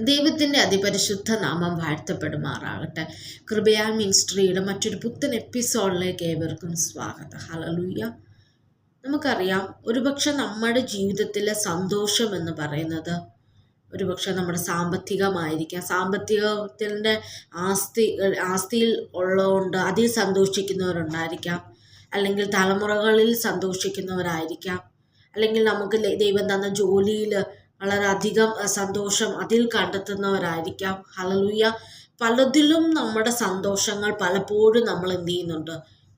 ദൈവത്തിന്റെ അതിപരിശുദ്ധ നാമം വാഴ്ത്തപ്പെടുമാറാകട്ടെ. കൃപയാൽ മിനിസ്ട്രിയുടെ മറ്റൊരു പുത്തൻ എപ്പിസോഡിലേക്ക് ഏവർക്കും സ്വാഗതം. ഹലലൂയ നമുക്കറിയാം ഒരുപക്ഷെ നമ്മുടെ ജീവിതത്തിലെ സന്തോഷം എന്ന് പറയുന്നത് ഒരുപക്ഷെ നമ്മുടെ സാമ്പത്തികമായിരിക്കാം. സാമ്പത്തികത്തിന്റെ ആസ്തി ആസ്തിയിൽ ഉള്ളതുകൊണ്ട് അതിൽ സന്തോഷിക്കുന്നവരുണ്ടായിരിക്കാം. അല്ലെങ്കിൽ തലമുറകളിൽ സന്തോഷിക്കുന്നവരായിരിക്കാം. അല്ലെങ്കിൽ നമുക്ക് ദൈവം തന്ന ജോലിയിൽ വളരെയധികം സന്തോഷം അതിൽ കണ്ടെത്തുന്നവരായിരിക്കാം. ഹലലൂയ പലതിലും നമ്മുടെ സന്തോഷങ്ങൾ പലപ്പോഴും നമ്മൾ എന്ത് ചെയ്യുന്നുണ്ട്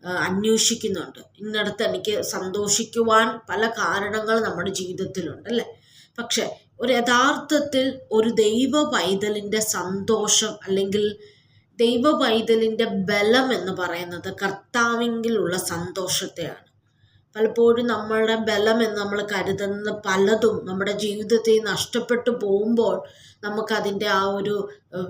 അന്വേഷിക്കുന്നുണ്ട്. ഇന്നടത്ത് എനിക്ക് സന്തോഷിക്കുവാൻ പല കാരണങ്ങൾ നമ്മുടെ ജീവിതത്തിലുണ്ട് അല്ലേ? പക്ഷെ ഒരു യഥാർത്ഥത്തിൽ ഒരു ദൈവ പൈതലിന്റെ സന്തോഷം അല്ലെങ്കിൽ ദൈവ പൈതലിന്റെ ബലം എന്ന് പറയുന്നത് കർത്താവിങ്കിലുള്ള സന്തോഷത്തെയാണ്. പലപ്പോഴും നമ്മളുടെ ബലം എന്ന് നമ്മൾ കരുതുന്ന പലതും നമ്മുടെ ജീവിതത്തിൽ നഷ്ടപ്പെട്ടു പോകുമ്പോൾ നമുക്കതിന്റെ ആ ഒരു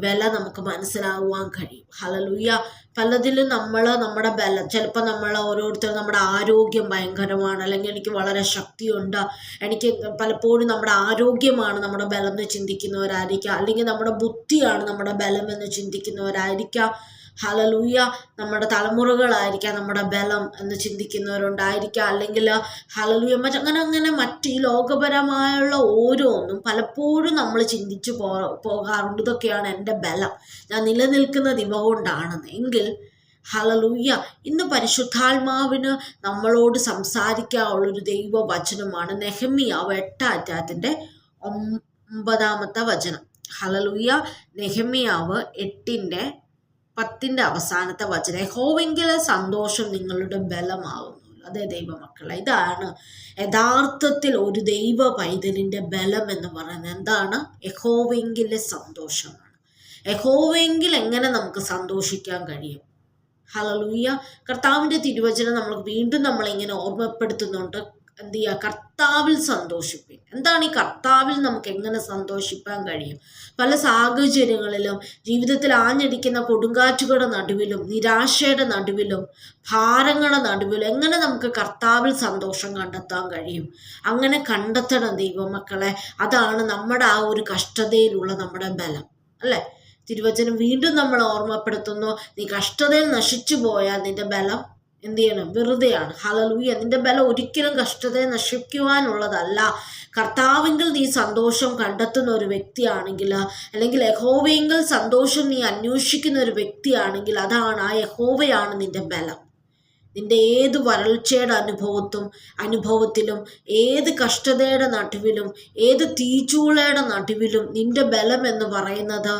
വില നമുക്ക് മനസ്സിലാവാൻ കഴിയും. ഹലലുയ്യ പലതിലും നമ്മൾ നമ്മുടെ ബലം ചിലപ്പോൾ നമ്മൾ ഓരോരുത്തർ നമ്മുടെ ആരോഗ്യം ഭയങ്കരമാണ് അല്ലെങ്കിൽ എനിക്ക് വളരെ ശക്തിയുണ്ട് എനിക്ക് പലപ്പോഴും നമ്മുടെ ആരോഗ്യമാണ് നമ്മുടെ ബലം എന്ന് ചിന്തിക്കുന്നവരായിരിക്കാം അല്ലെങ്കിൽ നമ്മുടെ ബുദ്ധിയാണ് നമ്മുടെ ബലം എന്ന് ചിന്തിക്കുന്നവരായിരിക്കാം. ഹലലൂയ നമ്മുടെ തലമുറകളായിരിക്കാം നമ്മുടെ ബലം എന്ന് ചിന്തിക്കുന്നവരുണ്ടായിരിക്കാം. അല്ലെങ്കിൽ ഹലലൂയ മറ്റങ്ങനെ അങ്ങനെ മറ്റ് ഈ ലോകപരമായുള്ള ഓരോന്നും പലപ്പോഴും നമ്മൾ ചിന്തിച്ചു പോ പോകാറുണ്ട്. ഇതൊക്കെയാണ് എന്റെ ബലം. ഞാൻ നിലനിൽക്കുന്നത് ഇവ കൊണ്ടാണെന്ന് എങ്കിൽ ഹലലൂയ്യ ഇന്ന് പരിശുദ്ധാത്മാവിന് നമ്മളോട് സംസാരിക്കാനുള്ളൊരു ദൈവവചനമാണ് നെഹമ്മിയാവ് എട്ടാറ്റാത്തിന്റെ ഒമ്പതാമത്തെ വചനം. ഹലലൂയ്യ നെഹമ്മിയാവ് എട്ടിന്റെ പത്തിന്റെ അവസാനത്തെ വചനം ഹോവെങ്കിലെ സന്തോഷം നിങ്ങളുടെ ബലമാകുന്നു അതെ ദൈവമക്കളെ ഇതാണ് യഥാർത്ഥത്തിൽ ഒരു ദൈവ പൈതലിന്റെ ബലം എന്ന് പറയുന്നത്. എന്താണ്? യഹോവെങ്കിലെ സന്തോഷമാണ്. യഹോവെങ്കിൽ എങ്ങനെ നമുക്ക് സന്തോഷിക്കാൻ കഴിയും? ഹലലൂയ്യ കർത്താവിന്റെ തിരുവചനം നമ്മൾ വീണ്ടും നമ്മളിങ്ങനെ ഓർമ്മപ്പെടുത്തുന്നുണ്ട്. എന്ത് ചെയ്യുക കർത്താവിൽ സന്തോഷിപ്പിൻ. എന്താണ് ഈ കർത്താവിൽ നമുക്ക് എങ്ങനെ സന്തോഷിപ്പാൻ കഴിയും? പല സാഹചര്യങ്ങളിലും ജീവിതത്തിൽ ആഞ്ഞടിക്കുന്ന കൊടുങ്കാറ്റുകളുടെ നടുവിലും നിരാശയുടെ നടുവിലും ഭാരങ്ങളുടെ നടുവിലും എങ്ങനെ നമുക്ക് കർത്താവിൽ സന്തോഷം കണ്ടെത്താൻ കഴിയും? അങ്ങനെ കണ്ടെത്തണം ദൈവമക്കളെ. അതാണ് നമ്മുടെ ആ ഒരു കഷ്ടതയിലുള്ള നമ്മുടെ ബലം. അല്ലേ? തിരുവചനം വീണ്ടും നമ്മൾ ഓർമ്മപ്പെടുത്തുന്നു നീ കഷ്ടതയിൽ നശിച്ചു പോയാൽ നിന്റെ ബലം എന്ത് ചെയ്യണം? വെറുതെയാണ്. ഹലലൂയ നിന്റെ ബലം ഒരിക്കലും കഷ്ടതയെ നശിക്കുവാനുള്ളതല്ല കർത്താവെങ്കിൽ നീ സന്തോഷം കണ്ടെത്തുന്ന ഒരു വ്യക്തിയാണെങ്കിൽ അല്ലെങ്കിൽ യഹോവയെങ്കിൽ സന്തോഷം നീ അന്വേഷിക്കുന്ന ഒരു വ്യക്തിയാണെങ്കിൽ അതാണ് ആ യഹോവയാണ് നിന്റെ ബലം. നിന്റെ ഏത് വരൾച്ചയുടെ അനുഭവത്തും അനുഭവത്തിലും ഏത് കഷ്ടതയുടെ നടുവിലും ഏത് തീച്ചൂളയുടെ നടുവിലും നിന്റെ ബലം എന്ന് പറയുന്നത്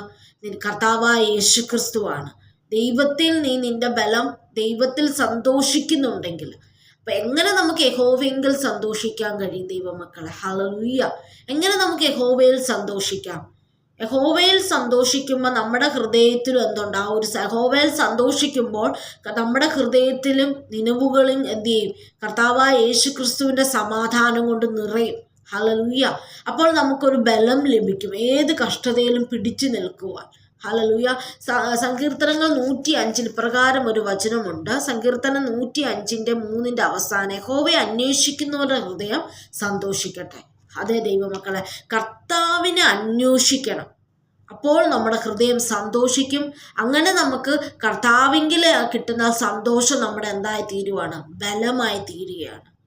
കർത്താവായ യേശു ക്രിസ്തുവാണ് ദൈവത്തിൽ നീ നിന്റെ ബലം ദൈവത്തിൽ സന്തോഷിക്കുന്നുണ്ടെങ്കിൽ അപ്പം എങ്ങനെ നമുക്ക് യഹോവയെങ്കിൽ സന്തോഷിക്കാൻ കഴിയും ദൈവമക്കളെ? ഹലലുയ്യ എങ്ങനെ നമുക്ക് യഹോവയിൽ സന്തോഷിക്കാം? യഹോവയിൽ സന്തോഷിക്കുമ്പോൾ നമ്മുടെ ഹൃദയത്തിലും എന്തുണ്ട്? ആ ഒരു യഹോവയിൽ സന്തോഷിക്കുമ്പോൾ നമ്മുടെ ഹൃദയത്തിലും നിലവുകളും എന്ത് ചെയ്യും? കർത്താവായ യേശു ക്രിസ്തുവിന്റെ സമാധാനം കൊണ്ട് നിറയും. ഹലലുയ്യ അപ്പോൾ നമുക്കൊരു ബലം ലഭിക്കും. ഏത് കഷ്ടതയിലും പിടിച്ചു നിൽക്കുവാൻ. ഹലലുയ സങ്കീർത്തനങ്ങൾ നൂറ്റി അഞ്ചിൽ പ്രകാരം ഒരു വചനമുണ്ട്. സങ്കീർത്തനം നൂറ്റി അഞ്ചിന്റെ മൂന്നിന്റെ അവസാനം. ഹോവയെ അന്വേഷിക്കുന്നവരുടെ ഹൃദയം സന്തോഷിക്കട്ടെ. അതെ ദൈവമക്കളെ കർത്താവിനെ അന്വേഷിക്കണം. അപ്പോൾ നമ്മുടെ ഹൃദയം സന്തോഷിക്കും. അങ്ങനെ നമുക്ക് കർത്താവിങ്കിൽ കിട്ടുന്ന സന്തോഷം നമ്മുടെ എന്തായി തീരുവാണ് ബലമായി തീരുകയാണ്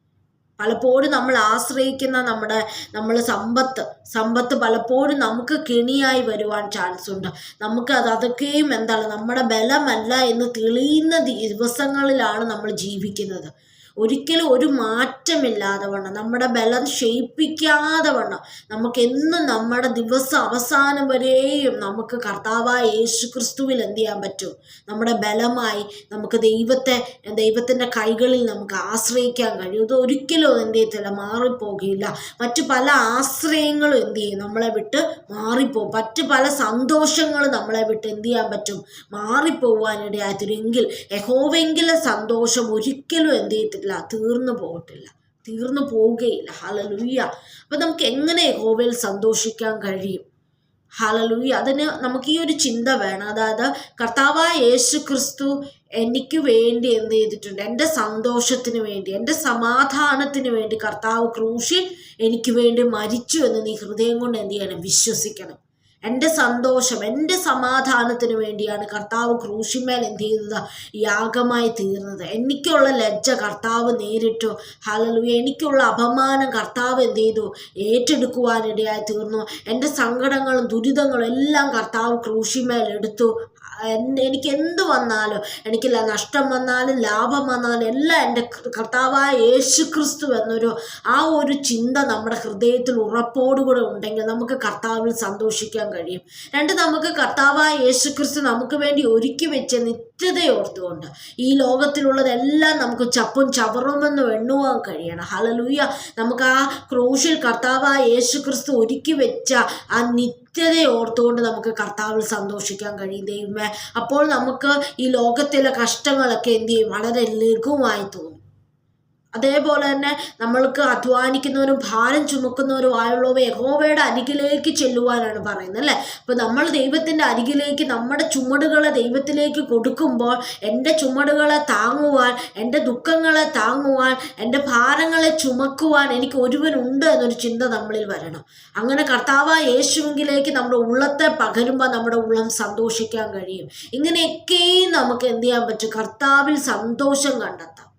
പലപ്പോഴും നമ്മൾ ആശ്രയിക്കുന്ന നമ്മുടെ നമ്മൾ സമ്പത്ത് സമ്പത്ത് പലപ്പോഴും നമുക്ക് കെണിയായി വരുവാൻ ചാൻസ് ഉണ്ട്. നമുക്ക് അത് അതൊക്കെയും എന്താണ് നമ്മുടെ ബലമല്ല എന്ന് തെളിയുന്ന ദിവസങ്ങളിലാണ് നമ്മൾ ജീവിക്കുന്നത്. ഒരിക്കലും ഒരു മാറ്റമില്ലാതെ വണ്ണം. നമ്മുടെ ബലം ക്ഷയിപ്പിക്കാതെ വണ്ണം. നമുക്കെന്നും നമ്മുടെ ദിവസം അവസാനം വരെയും നമുക്ക് കർത്താവായ യേശു ക്രിസ്തുവിൽ എന്ത് ചെയ്യാൻ പറ്റും? നമ്മുടെ ബലമായി നമുക്ക് ദൈവത്തെ ദൈവത്തിന്റെ കൈകളിൽ നമുക്ക് ആശ്രയിക്കാൻ കഴിയും. ഇത് ഒരിക്കലും എന്ത് ചെയ്യത്തില്ല മാറിപ്പോകില്ല. മറ്റു പല ആശ്രയങ്ങളും എന്ത് ചെയ്യും? നമ്മളെ വിട്ട് മാറിപ്പോകും. മറ്റു പല സന്തോഷങ്ങളും നമ്മളെ വിട്ട് എന്ത് ചെയ്യാൻ പറ്റും? മാറിപ്പോവാനിടയായിത്തീരും യഹോവെങ്കിലെ സന്തോഷം ഒരിക്കലും എന്ത് ചെയ്യത്തില്ല തീർന്നു പോകത്തില്ല തീർന്നു പോവുകയില്ല. ഹാലലുയ്യ അപ്പം നമുക്ക് എങ്ങനെ യഹോവയിൽ സന്തോഷിക്കാൻ കഴിയും? ഹാലലുയ്യ അതിന് നമുക്ക് ഈ ഒരു ചിന്ത വേണം. അതായത് കർത്താവായ യേശു ക്രിസ്തു എനിക്ക് വേണ്ടി എന്ത് ചെയ്തിട്ടുണ്ട്? എന്റെ സന്തോഷത്തിന് വേണ്ടി എന്റെ സമാധാനത്തിന് വേണ്ടി കർത്താവ് ക്രൂശി എനിക്ക് വേണ്ടി മരിച്ചു എന്ന് നീ ഹൃദയം കൊണ്ട് എന്ത് ചെയ്യണം? വിശ്വസിക്കണം. എന്റെ സന്തോഷം എന്റെ സമാധാനത്തിന് വേണ്ടിയാണ് കർത്താവ് ക്രൂശിമേൽ എന്ത് ചെയ്തത്? യാഗമായി തീർന്നത്. എനിക്കുള്ള ലജ്ജ കർത്താവ് നേരിട്ടു. ഹലലു എനിക്കുള്ള അപമാനം കർത്താവ് എന്ത് ചെയ്തു? ഏറ്റെടുക്കുവാനിടയായി തീർന്നു. എന്റെ സങ്കടങ്ങളും ദുരിതങ്ങളും എല്ലാം കർത്താവ് ക്രൂശിമേൽ എടുത്തു. എനിക്ക് എന്ത് വന്നാലും എനിക്ക് നഷ്ടം വന്നാലും ലാഭം വന്നാലും എല്ലാം എന്റെ കർത്താവായ യേശു ക്രിസ്തു എന്നൊരു ആ ഒരു ചിന്ത നമ്മുടെ ഹൃദയത്തിൽ ഉറപ്പോടുകൂടെ ഉണ്ടെങ്കിൽ നമുക്ക് കർത്താവിൽ സന്തോഷിക്കാൻ കഴിയും. രണ്ട് നമുക്ക് കർത്താവായ യേശു ക്രിസ്തു നമുക്ക് വേണ്ടി ഒരുക്കി വെച്ച നിത്യതയോർത്തുകൊണ്ട് ഈ ലോകത്തിലുള്ളതെല്ലാം നമുക്ക് ചപ്പും ചവറുമെന്ന് എണ്ണുവാൻ കഴിയണം. ഹലലൂയ നമുക്ക് ആ ക്രൂശിൽ കർത്താവ് യേശു ക്രിസ്തു ഒരുക്കി വെച്ച ആ നിത്യതയെ ഓർത്തുകൊണ്ട് നമുക്ക് കർത്താവിൽ സന്തോഷിക്കാൻ കഴിയും. ദൈവമേ അപ്പോൾ നമുക്ക് ഈ ലോകത്തിലെ കഷ്ടങ്ങളൊക്കെ എന്ത് ചെയ്യും? വളരെ ലഘുവായി തോന്നും. അതേപോലെ തന്നെ നമ്മൾക്ക് അധ്വാനിക്കുന്നവരും ഭാരം ചുമക്കുന്നവരും ആയുള്ളവ യഹോവയുടെ അരികിലേക്ക് ചെല്ലുവാനാണ് പറയുന്നത് അല്ലേ? അപ്പോൾ നമ്മൾ ദൈവത്തിന്റെ അരികിലേക്ക് നമ്മുടെ ചുമടുകളെ ദൈവത്തിലേക്ക് കൊടുക്കുമ്പോൾ എന്റെ ചുമടുകളെ താങ്ങുവാൻ എന്റെ ദുഃഖങ്ങളെ താങ്ങുവാൻ എന്റെ ഭാരങ്ങളെ ചുമക്കുവാൻ എനിക്ക് ഒരുവനുണ്ട് എന്നൊരു ചിന്ത നമ്മളിൽ വരണം. അങ്ങനെ കർത്താവ് യേശുവിലേക്ക് നമ്മുടെ ഉള്ളത്തെ പകരുമ്പോൾ നമ്മുടെ ഉള്ളം സന്തോഷിക്കാൻ കഴിയും. ഇങ്ങനെയൊക്കെയും നമുക്ക് എന്ത് ചെയ്യാൻ പറ്റും? കർത്താവിൽ സന്തോഷം കണ്ടെത്താം.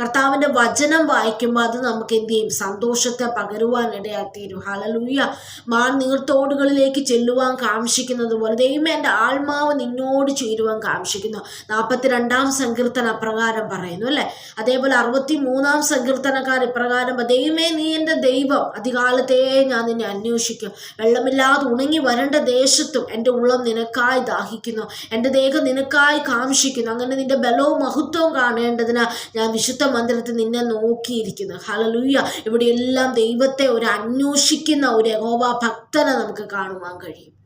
കർത്താവിന്റെ വചനം വായിക്കുമ്പോൾ അത് നമുക്ക് എന്ത് ചെയ്യും? സന്തോഷത്തെ പകരുവാനിടയായിത്തീരും ഹലലൂയ മാൻ നീർത്തോടുകളിലേക്ക് ചെല്ലുവാൻ കാംക്ഷിക്കുന്നത് പോലെ ദൈവം എന്റെ ആത്മാവ് നിന്നോട് ചേരുവാൻ കാംക്ഷിക്കുന്നു. നാൽപ്പത്തിരണ്ടാം സങ്കീർത്തന അപ്രകാരം പറയുന്നു അല്ലേ? അതേപോലെ അറുപത്തി മൂന്നാം സങ്കീർത്തനക്കാർ ഇപ്രകാരം ദൈവമേ നീ എന്റെ ദൈവം. അധികാലത്തെ ഞാൻ നിന്നെ അന്വേഷിക്കും. വെള്ളമില്ലാതെ ഉണങ്ങി വരേണ്ട ദേശത്തും എന്റെ ഉള്ളം നിനക്കായി ദാഹിക്കുന്നു. എന്റെ ദേഹം നിനക്കായി കാംക്ഷിക്കുന്നു. അങ്ങനെ നിന്റെ ബലവും മഹത്വവും കാണേണ്ടതിന് ഞാൻ വിശുദ്ധ മന്ദിരത്തിൽ നിന്നെ നോക്കിയിരിക്കുന്നു. ഹലലൂയ ഇവിടെയെല്ലാം ദൈവത്തെ ഒരു അന്വേഷിക്കുന്ന ഒരു യഹോവ ഭക്തനെ നമുക്ക് കാണുവാൻ കഴിയും.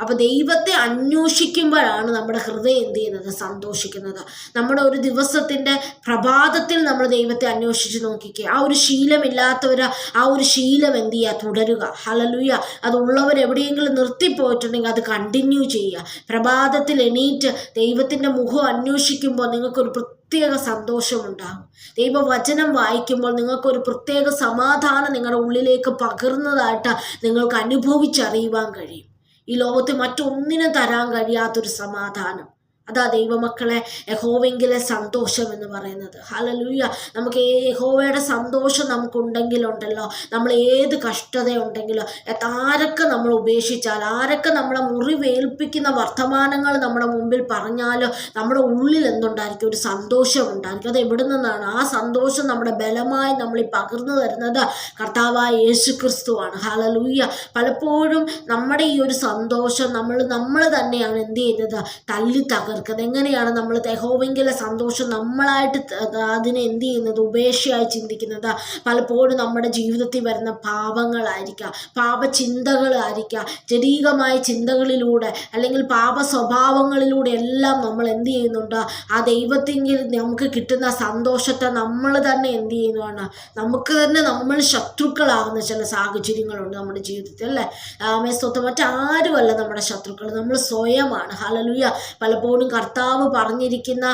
അപ്പൊ ദൈവത്തെ അന്വേഷിക്കുമ്പോഴാണ് നമ്മുടെ ഹൃദയം എന്ത് ചെയ്യുന്നത്? സന്തോഷിക്കുന്നത്. നമ്മുടെ ഒരു ദിവസത്തിന്റെ പ്രഭാതത്തിൽ നമ്മൾ ദൈവത്തെ അന്വേഷിച്ച് നോക്കിക്കുക ആ ഒരു ശീലമില്ലാത്തവർ ആ ഒരു ശീലം എന്ത് ചെയ്യുക? തുടരുക. ഹലലുയ അതുള്ളവർ എവിടെയെങ്കിലും നിർത്തിപ്പോയിട്ടുണ്ടെങ്കിൽ അത് കണ്ടിന്യൂ ചെയ്യുക. പ്രഭാതത്തിൽ എണീറ്റ് ദൈവത്തിന്റെ മുഖം അന്വേഷിക്കുമ്പോൾ നിങ്ങൾക്കൊരു പ്രത്യേക സന്തോഷമുണ്ടാകും. ദൈവവചനം വായിക്കുമ്പോൾ നിങ്ങൾക്കൊരു പ്രത്യേക സമാധാനം നിങ്ങളുടെ ഉള്ളിലേക്ക് പകർന്നതായിട്ട് നിങ്ങൾക്ക് അനുഭവിച്ചറിയുവാൻ കഴിയും. ഈ ലോകത്ത് മറ്റൊന്നിനും തരാൻ കഴിയാത്തൊരു സമാധാനം. അതാ ദൈവമക്കളെ യഹോവെങ്കിലെ സന്തോഷം എന്ന് പറയുന്നത്. ഹലലൂയ നമുക്ക് യഹോവയുടെ സന്തോഷം നമുക്കുണ്ടെങ്കിലുണ്ടല്ലോ. നമ്മൾ ഏത് കഷ്ടതയുണ്ടെങ്കിലോ ആരൊക്കെ നമ്മൾ ഉപേക്ഷിച്ചാൽ ആരൊക്കെ നമ്മളെ മുറിവേൽപ്പിക്കുന്ന വർത്തമാനങ്ങൾ നമ്മുടെ മുമ്പിൽ പറഞ്ഞാലോ നമ്മുടെ ഉള്ളിൽ എന്തുണ്ടായിരിക്കും? ഒരു സന്തോഷം ഉണ്ടായിരിക്കും. അത് എവിടെ നിന്നാണ്? ആ സന്തോഷം നമ്മുടെ ബലമായി നമ്മൾ ഈ പകർന്നു തരുന്നത് കർത്താവായ യേശു ക്രിസ്തുവാണ് ഹലലൂയ പലപ്പോഴും നമ്മുടെ ഈ ഒരു സന്തോഷം നമ്മൾ നമ്മൾ തന്നെയാണ് എന്ത് ചെയ്യുന്നത്? തല്ലി തകർ തീർക്കുന്നത് എങ്ങനെയാണ് നമ്മൾ തെഹോവെങ്കിലെ സന്തോഷം നമ്മളായിട്ട് അതിനെ എന്ത് ചെയ്യുന്നത്? ഉപേക്ഷയായി ചിന്തിക്കുന്നത്? പലപ്പോഴും നമ്മുടെ ജീവിതത്തിൽ വരുന്ന പാപങ്ങളായിരിക്കാം. പാപചിന്തകളായിരിക്കാം. ജനീകമായ ചിന്തകളിലൂടെ അല്ലെങ്കിൽ പാപ സ്വഭാവങ്ങളിലൂടെ എല്ലാം നമ്മൾ എന്ത് ചെയ്യുന്നുണ്ട്? ആ ദൈവത്തെങ്കിൽ നമുക്ക് കിട്ടുന്ന സന്തോഷത്തെ നമ്മൾ തന്നെ എന്ത് ചെയ്യുന്നതാണ്? നമുക്ക് തന്നെ നമ്മൾ ശത്രുക്കളാകുന്ന ചില സാഹചര്യങ്ങളുണ്ട് നമ്മുടെ ജീവിതത്തിൽ അല്ലേ? ആമേസ്തോത്ത് മറ്റാരുമല്ല നമ്മുടെ ശത്രുക്കൾ. നമ്മൾ സ്വയമാണ്. ഹലലുയ പലപ്പോഴും പോലും കർത്താവ് പറഞ്ഞിരിക്കുന്ന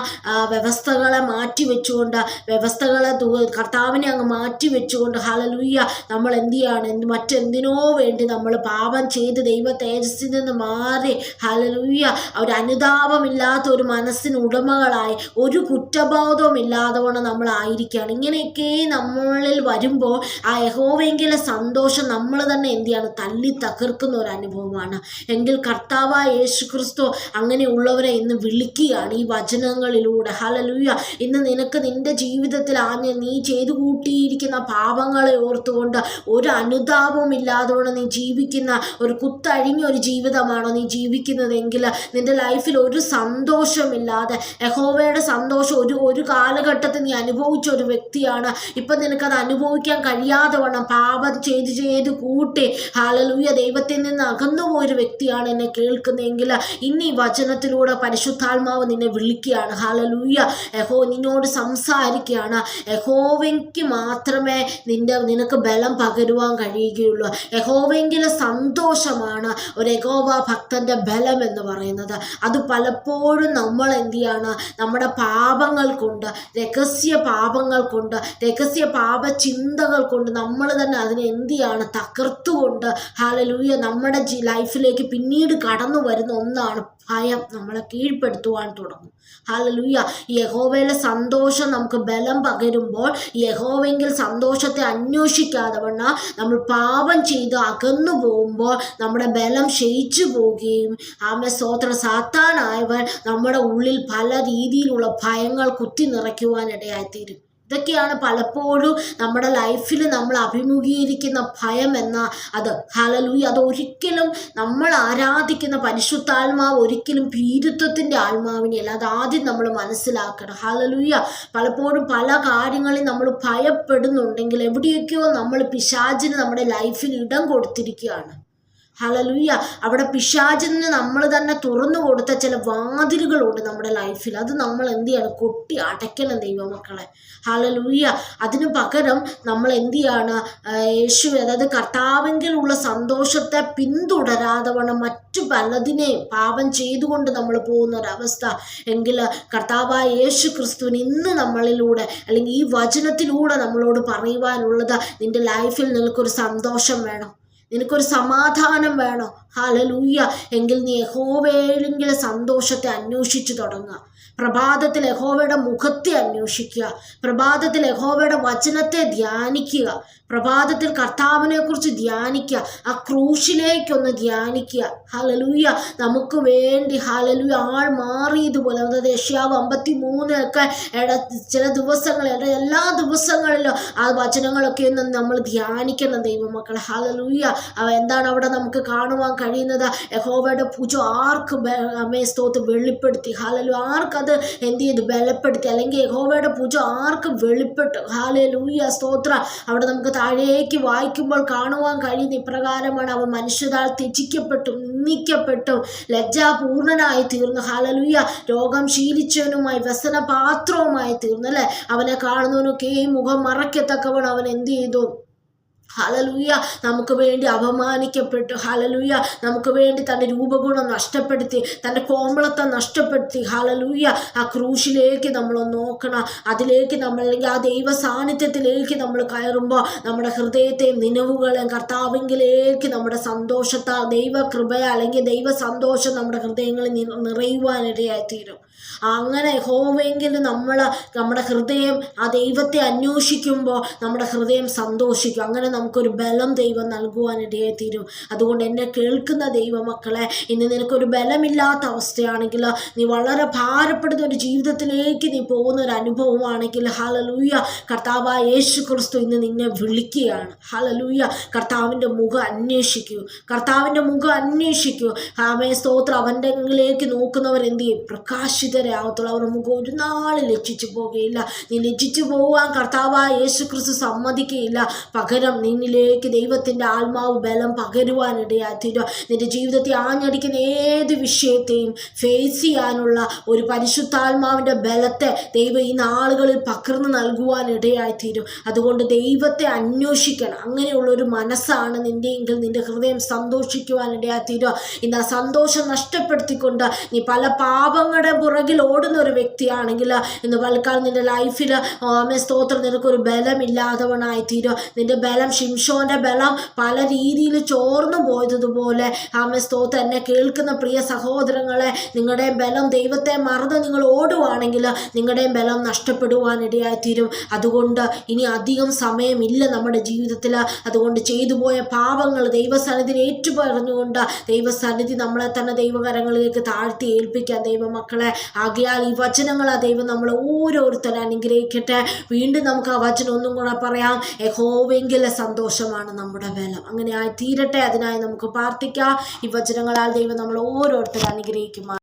വ്യവസ്ഥകളെ മാറ്റി വെച്ചുകൊണ്ട് വ്യവസ്ഥകളെ കർത്താവിനെ അങ്ങ് മാറ്റി വെച്ചുകൊണ്ട് ഹലലൂയ്യ നമ്മൾ എന്ത് ചെയ്യാണ്? എന്ത് മറ്റെന്തിനോ വേണ്ടി നമ്മൾ പാപം ചെയ്ത് ദൈവ തേജസ്സിൽ നിന്ന് മാറി ഹലലൂയ്യ ഒരു അനുതാപമില്ലാത്ത ഒരു മനസ്സിന് ഉടമകളായി ഒരു കുറ്റബോധവും ഇല്ലാതെ നമ്മൾ ആയിരിക്കുകയാണ്. ഇങ്ങനെയൊക്കെ നമ്മളിൽ വരുമ്പോൾ ആ യഹോവെങ്കിലെ സന്തോഷം നമ്മൾ തന്നെ എന്ത് ചെയ്യാണ്? തല്ലി തകർക്കുന്ന ഒരു അനുഭവമാണ്. എങ്കിൽ കർത്താവായ യേശു ക്രിസ്തു അങ്ങനെയുള്ളവരെ ഇന്ന് വിളിക്കുകയാണ് ഈ വചനങ്ങളിലൂടെ. ഹലലുയ ഇന്ന് നിനക്ക് നിന്റെ ജീവിതത്തിൽ ആഞ്ഞ് നീ ചെയ്തു കൂട്ടിയിരിക്കുന്ന പാപങ്ങളെ ഓർത്തുകൊണ്ട് ഒരു അനുതാപവും ഇല്ലാതെ നീ ജീവിക്കുന്ന ഒരു കുത്തഴിഞ്ഞ ഒരു ജീവിതമാണോ നീ ജീവിക്കുന്നതെങ്കിൽ നിന്റെ ലൈഫിൽ ഒരു സന്തോഷമില്ലാതെ യഹോവയുടെ സന്തോഷം ഒരു ഒരു കാലഘട്ടത്തിൽ നീ അനുഭവിച്ച ഒരു വ്യക്തിയാണ്. ഇപ്പം നിനക്കത് അനുഭവിക്കാൻ കഴിയാതെ വേണം പാപം ചെയ്ത് ചെയ്ത് കൂട്ടി ഹാലലൂയ ദൈവത്തിൽ നിന്ന് അകന്നുപോയൊരു വ്യക്തിയാണ് എന്നെ കേൾക്കുന്നതെങ്കിൽ ഈ വചനത്തിലൂടെ പരിശുദ്ധ പരിശുദ്ധാത്മാവ് നിന്നെ വിളിക്കുകയാണ്. ഹാലലൂയ യഹോ നിന്നോട് സംസാരിക്കുകയാണ്. യഹോവയ്ക്ക് മാത്രമേ നിന്റെ നിനക്ക് ബലം പകരുവാൻ കഴിയുകയുള്ളൂ. യഹോവെങ്കിലെ സന്തോഷമാണ് ഒരു യഹോവ ഭക്തന്റെ ബലം എന്ന് പറയുന്നത്. അത് പലപ്പോഴും നമ്മൾ എന്ത് ചെയ്യാണ്? നമ്മുടെ പാപങ്ങൾ കൊണ്ട് രഹസ്യ പാപങ്ങൾ കൊണ്ട് രഹസ്യ പാപ ചിന്തകൾ കൊണ്ട് നമ്മൾ തന്നെ അതിനെ എന്ത് ചെയ്യാണ്? തകർത്തുകൊണ്ട് ഹാലലൂയ നമ്മുടെ ലൈഫിലേക്ക് പിന്നീട് കടന്നു വരുന്ന ഒന്നാണ് ഭയം നമ്മളെ കീഴ്പ്പെടുത്തുവാൻ തുടങ്ങും. ഹാലലൂയ യഹോവയിലെ സന്തോഷം നമുക്ക് ബലം പകരുമ്പോൾ യഹോവെങ്കിൽ സന്തോഷത്തെ അന്വേഷിക്കാതെ വണ്ണ നമ്മൾ പാപം ചെയ്ത് അകന്നു പോകുമ്പോൾ നമ്മുടെ ബലം ക്ഷയിച്ചു പോവുകയും ആമെ സ്തോത്ര. സാത്താനായവൻ നമ്മുടെ ഉള്ളിൽ പല രീതിയിലുള്ള ഭയങ്ങൾ കുത്തി നിറയ്ക്കുവാനിടയായിത്തീരും ഇതൊക്കെയാണ് പലപ്പോഴും നമ്മുടെ ലൈഫിൽ നമ്മൾ അഭിമുഖീകരിക്കുന്ന ഭയം എന്ന അത്. ഹലലൂയി അത് ഒരിക്കലും നമ്മൾ ആരാധിക്കുന്ന പരിശുദ്ധാത്മാവ് ഒരിക്കലും ഭീരുത്വത്തിന്റെ ആത്മാവിനെയല്ല അത് ആദ്യം നമ്മൾ മനസ്സിലാക്കണം. ഹലലൂയ പലപ്പോഴും പല കാര്യങ്ങളിൽ നമ്മൾ ഭയപ്പെടുന്നുണ്ടെങ്കിൽ എവിടെയൊക്കെയോ നമ്മൾ പിശാചിന് നമ്മുടെ ലൈഫിൽ ഇടം കൊടുത്തിരിക്കുകയാണ്. ഹലലുയ്യ അവിടെ പിശാചിന് നമ്മൾ തന്നെ തുറന്നു കൊടുത്ത ചില വാതിലുകളുണ്ട് നമ്മുടെ ലൈഫിൽ അത് നമ്മൾ എന്ത് ചെയ്യണം? കൊട്ടി അടയ്ക്കണം ദൈവമക്കളെ. ഹലലുയ്യ അതിനു പകരം നമ്മൾ എന്ത് ചെയ്യാണ്? യേശു അതായത് കർത്താവെങ്കിലുള്ള സന്തോഷത്തെ പിന്തുടരാതെ വേണം മറ്റു പലതിനെയും പാപം ചെയ്തുകൊണ്ട് നമ്മൾ പോകുന്ന ഒരവസ്ഥ എങ്കിൽ കർത്താവായ യേശു ക്രിസ്തുവിന് ഇന്ന് നമ്മളിലൂടെ അല്ലെങ്കിൽ ഈ വചനത്തിലൂടെ നമ്മളോട് പറയുവാനുള്ളത് നിന്റെ ലൈഫിൽ നിനക്കൊരു സന്തോഷം വേണം. നിനക്കൊരു സമാധാനം വേണോ. ഹാലലൂയ എങ്കിൽ നീ യഹോവയിലെങ്കിലും സന്തോഷത്തെ അന്വേഷിച്ചു തുടങ്ങുക. പ്രഭാതത്തിൽ യഹോവയുടെ മുഖത്തെ അന്വേഷിക്കുക. പ്രഭാതത്തിൽ യഹോവയുടെ വചനത്തെ ധ്യാനിക്കുക. പ്രഭാതത്തിൽ കർത്താവിനെ കുറിച്ച് ധ്യാനിക്കുക. ആ ക്രൂശിലേക്കൊന്ന് ധ്യാനിക്കുക. ഹലലൂയ നമുക്ക് വേണ്ടി ഹലലൂയ ആൾ മാറി ഇതുപോലെ. അതായത് യഷ്യാവ് അമ്പത്തി മൂന്നൊക്കെ ചില ദിവസങ്ങളിൽ എല്ലാ ദിവസങ്ങളിലും ആ വചനങ്ങളൊക്കെ ഒന്ന് നമ്മൾ ധ്യാനിക്കണം ദൈവമക്കൾ ഹലലൂയ എന്താണ് അവിടെ നമുക്ക് കാണുവാൻ കഴിയുന്നത്? യഹോവയുടെ പൂജ ആർക്ക് അമേ സ്തോത്ത് വെളിപ്പെടുത്തി. ഹലലു ആർക്കത് എന്ത് ചെയ്തു? ബലപ്പെടുത്തി. അല്ലെങ്കിൽ യഹോവയുടെ പൂജ ആർക്ക് വെളിപ്പെട്ടു. ഹാലലൂയ സ്തോത്ര. അവിടെ നമുക്ക് താഴേക്ക് വായിക്കുമ്പോൾ കാണുവാൻ കഴിയുന്ന ഇപ്രകാരമാണ് അവൻ മനുഷ്യരാൽ ത്യജിക്കപ്പെട്ടു നിന്ദിക്കപ്പെട്ടു ലജ്ജാപൂർണനായി തീർന്നു. ഹാലലൂയ രോഗം ശീലിച്ചവനുമായി വ്യസന പാത്രവുമായി തീർന്നു അല്ലേ? അവനെ കാണുന്നവനൊക്കെ മുഖം മറയ്ക്കത്തക്കവൻ അവൻ എന്ത് ചെയ്തു? ഹലലൂയ നമുക്ക് വേണ്ടി അപമാനിക്കപ്പെട്ടു. ഹലലൂയ നമുക്ക് വേണ്ടി തന്റെ രൂപഗുണം നഷ്ടപ്പെടുത്തി തന്റെ കോമളത്തെ നഷ്ടപ്പെടുത്തി. ഹലലൂയ ആ ക്രൂശിലേക്ക് നമ്മൾ നോക്കണം. അതിലേക്ക് നമ്മൾ അല്ലെങ്കിൽ ആ ദൈവ സാന്നിധ്യത്തിലേക്ക് നമ്മൾ കയറുമ്പോൾ നമ്മുടെ ഹൃദയത്തെയും നിലവുകളെയും കർത്താവിങ്കിലേക്ക് നമ്മുടെ സന്തോഷത്താ ദൈവ കൃപ അല്ലെങ്കിൽ ദൈവ സന്തോഷം നമ്മുടെ ഹൃദയങ്ങളിൽ നിറയുവാനിടയായി തീരും അങ്ങനെ ഹോമെങ്കിലും നമ്മൾ നമ്മുടെ ഹൃദയം ആ ദൈവത്തെ അന്വേഷിക്കുമ്പോൾ നമ്മുടെ ഹൃദയം സന്തോഷിക്കും. അങ്ങനെ നമുക്കൊരു ബലം ദൈവം നൽകുവാനിടയായി തീരും. അതുകൊണ്ട് എന്നെ കേൾക്കുന്ന ദൈവമക്കളെ ഇന്ന് നിനക്കൊരു ബലമില്ലാത്ത അവസ്ഥയാണെങ്കിൽ നീ വളരെ ഭാരപ്പെടുന്ന ഒരു ജീവിതത്തിലേക്ക് നീ പോകുന്ന ഒരു അനുഭവമാണെങ്കിൽ ഹലലൂയ കർത്താവ് യേശു ക്രിസ്തു ഇന്ന് നിന്നെ വിളിക്കുകയാണ്. ഹലലൂയ കർത്താവിന്റെ മുഖം അന്വേഷിക്കൂ. കർത്താവിന്റെ മുഖം അന്വേഷിക്കൂ. ആമേ സ്തോത്രം. അവന്റെ നോക്കുന്നവർ എന്ത് ചെയ്യും? പ്രകാശിതരാകത്തുള്ളൂ അവർ നമുക്ക് ഒരു നാൾ ലക്ഷിച്ചു പോകുകയില്ല നീ ലജ്ജിച്ചു പോവാൻ കർത്താവായ യേശു ക്രിസ്തു സമ്മതിക്കുകയില്ല. പകരം നിന്നിലേക്ക് ദൈവത്തിന്റെ ആത്മാവ് ബലം പകരുവാനിടയായി തീരുക നിന്റെ ജീവിതത്തെ ആഞ്ഞടിക്കുന്ന ഏത് വിഷയത്തെയും ഫേസ് ചെയ്യാനുള്ള ഒരു പരിശുദ്ധാത്മാവിന്റെ ബലത്തെ ദൈവം ഈ നാളുകളിൽ പകർന്നു നൽകുവാനിടയായിത്തീരും. അതുകൊണ്ട് ദൈവത്തെ അന്വേഷിക്കണം. അങ്ങനെയുള്ള ഒരു മനസ്സാണ് നിന്റെയെങ്കിൽ നിന്റെ ഹൃദയം സന്തോഷിക്കുവാനിടയായിത്തീരുക. ഇന്ന് ആ സന്തോഷം നഷ്ടപ്പെടുത്തിക്കൊണ്ട് നീ പല പാപങ്ങളുടെ പുറകിൽ ഓടുന്ന ഒരു വ്യക്തിയാണെങ്കിൽ ഇന്ന് പലക്കാലം നിന്റെ ലൈഫിൽ ആമേ സ്തോത്രം നിനക്കൊരു ബലമില്ലാത്തവനായി തീരുക നിന്റെ ബലം ഷിംഷോന്റെ ബലം പല രീതിയിൽ ചോർന്നു പോയതുപോലെ ആമേ സ്തോത്രം എന്നെ കേൾക്കുന്ന പ്രിയ സഹോദരങ്ങളെ നിങ്ങളുടെ ബലം ദൈവത്തെ മറന്ന് നിങ്ങൾ ഓടുവാണെങ്കിൽ നിങ്ങളുടെ ബലം നഷ്ടപ്പെടുവാനിടയായി തീരും അതുകൊണ്ട് ഇനി അധികം സമയമില്ല നമ്മുടെ ജീവിതത്തിൽ. അതുകൊണ്ട് ചെയ്തു പോയ പാപങ്ങൾ ദൈവസന്നിധി ഏറ്റുപറഞ്ഞുകൊണ്ട് ദൈവസന്നിധി നമ്മളെ തന്നെ ദൈവകരങ്ങളിലേക്ക് താഴ്ത്തി ഏൽപ്പിക്കാൻ ദൈവമക്കളെ ആകയാൽ ഈ വചനങ്ങൾ ആ ദൈവം നമ്മൾ ഓരോരുത്തരെ അനുഗ്രഹിക്കട്ടെ. വീണ്ടും നമുക്ക് ആ വചനം ഒന്നും കൂടെ പറയാം. യഹോവെങ്കിലെ സന്തോഷമാണ് നമ്മുടെ ബലം. അങ്ങനെ ആയി തീരട്ടെ. അതിനായി നമുക്ക് പ്രാർത്ഥിക്കാം. ഈ വചനങ്ങളാൽ ദൈവം നമ്മൾ ഓരോരുത്തരെ അനുഗ്രഹിക്കുമാർ